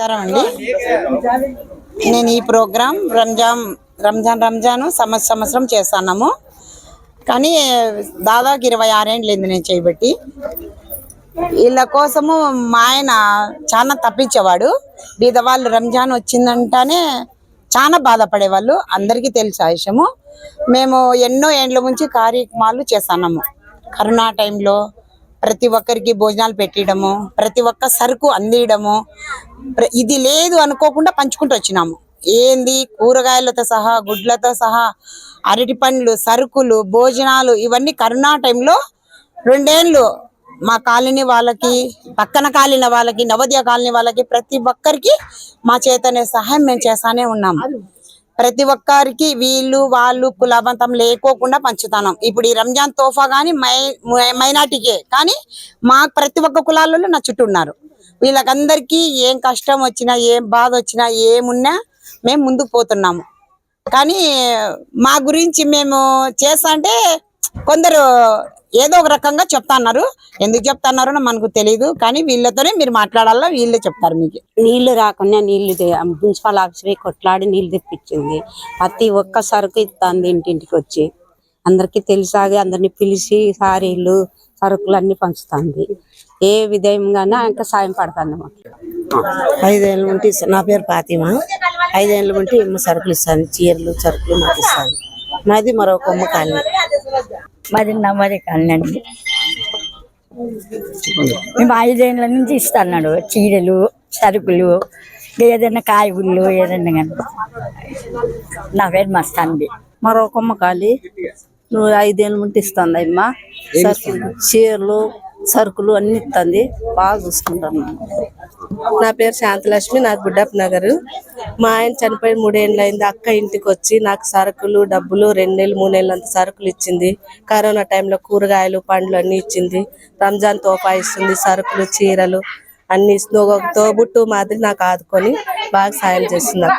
నమస్కారం అండి నేను ఈ ప్రోగ్రాం రంజాన్ రంజాన్ రంజాన్ సంవత్సరం సంవత్సరం చేస్తున్నాము. కానీ దాదాపు ఇరవై ఆరేండ్లు అయింది నేను చేయబట్టి. వీళ్ళ కోసము మా ఆయన చాలా తప్పించేవాడు. బీదవాళ్ళు రంజాన్ వచ్చిందంటేనే చాలా బాధపడేవాళ్ళు. అందరికీ తెలుసు ఆ విషయము మేము ఎన్నో ఏండ్ల నుంచి కార్యక్రమాలు చేస్తున్నాము. కరోనా టైంలో ప్రతి ఒక్కరికి భోజనాలు పెట్టడము ప్రతి ఒక్క సరుకు అందియడము ఇది లేదు అనుకోకుండా పంచుకుంటూ వచ్చినాము. ఏంది? కూరగాయలతో సహా గుడ్లతో సహా అరటి పండ్లు సరుకులు భోజనాలు ఇవన్నీ కరోనా టైంలో రెండేళ్ళు మా కాలనీ వాళ్ళకి పక్కన కాలనీ వాళ్ళకి నవోదయ కాలనీ వాళ్ళకి ప్రతి ఒక్కరికి మా చేతనే సహాయం మేము చేస్తానే ఉన్నాము. ప్రతి ఒక్కరికి వీళ్ళు వాళ్ళు కులబంతం లేకోకుండా పంచుతాను. ఇప్పుడు ఈ రంజాన్ తోఫా కానీ మై మైనార్టీకే. కానీ మా ప్రతి ఒక్క కులాలలో నా చుట్టూ ఉన్నారు. వీళ్ళకందరికీ ఏం కష్టం వచ్చినా ఏం బాధ వచ్చినా ఏమున్నా మేము ముందుకు పోతున్నాము. కానీ మా గురించి మేము చేస్తా అంటే కొందరు ఏదో ఒక రకంగా చెప్తున్నారు. ఎందుకు చెప్తున్నారో మనకు తెలియదు కానీ వీళ్ళతోనే మీరు మాట్లాడాలా? వీళ్ళే చెప్తారు మీకు. నీళ్ళు రాకుండా నీళ్ళు మున్సిపల్ ఆఫీస్ కొట్లాడి నీళ్ళు తెప్పించింది. ప్రతి ఒక్క సరుకు ఇస్తుంది ఇంటింటికి వచ్చి. అందరికీ తెలిసాగి అందరిని పిలిచి సారీలు సరుకులు అన్ని పంచుతుంది. ఏ విధంగానే ఇంకా సాయం పడుతుంది మాకు. ఐదేళ్ళ ఇస్తా- నా పేరు ఫాతిమా. ఐదేళ్ళ నుండి ఇమ్మ సరుకులు ఇస్తాను చీరలు సరుకులు మాకు ఇస్తాను మాది మరో కొమ్మ కాలనీ. మాది నమ్మది కాలండి మేము ఐదేళ్ళ నుంచి ఇస్తున్నాడు. చీరలు సరుకులు ఏదైనా కాయగూరలు ఏదైనా కానీ. నా పేరు మస్తాంది మరో కొమ్మ ఖాళీ నువ్వు ఐదేళ్ళ నుండి ఇస్తుంది అమ్మ చీరలు సరుకులు అన్ని ఇస్తుంది బాగా చూసుకుంటాను నా పేరు శాంతలక్ష్మి నాకు గుడ్డప్ నగర్. మా ఆయన చనిపోయి మూడేళ్ళు అయింది. అక్క ఇంటికి వచ్చి నాకు సరుకులు డబ్బులు రెండేళ్ళు మూడేళ్ళు అంత సరుకులు ఇచ్చింది. కరోనా టైంలో కూరగాయలు పండ్లు అన్ని ఇచ్చింది. రంజాన్ తోపా ఇస్తుంది సరుకులు చీరలు అన్ని ఇస్తుంది. ఒక తోబుట్టు మాదిరి నాకు ఆదుకొని బాగా సాయం చేస్తుంది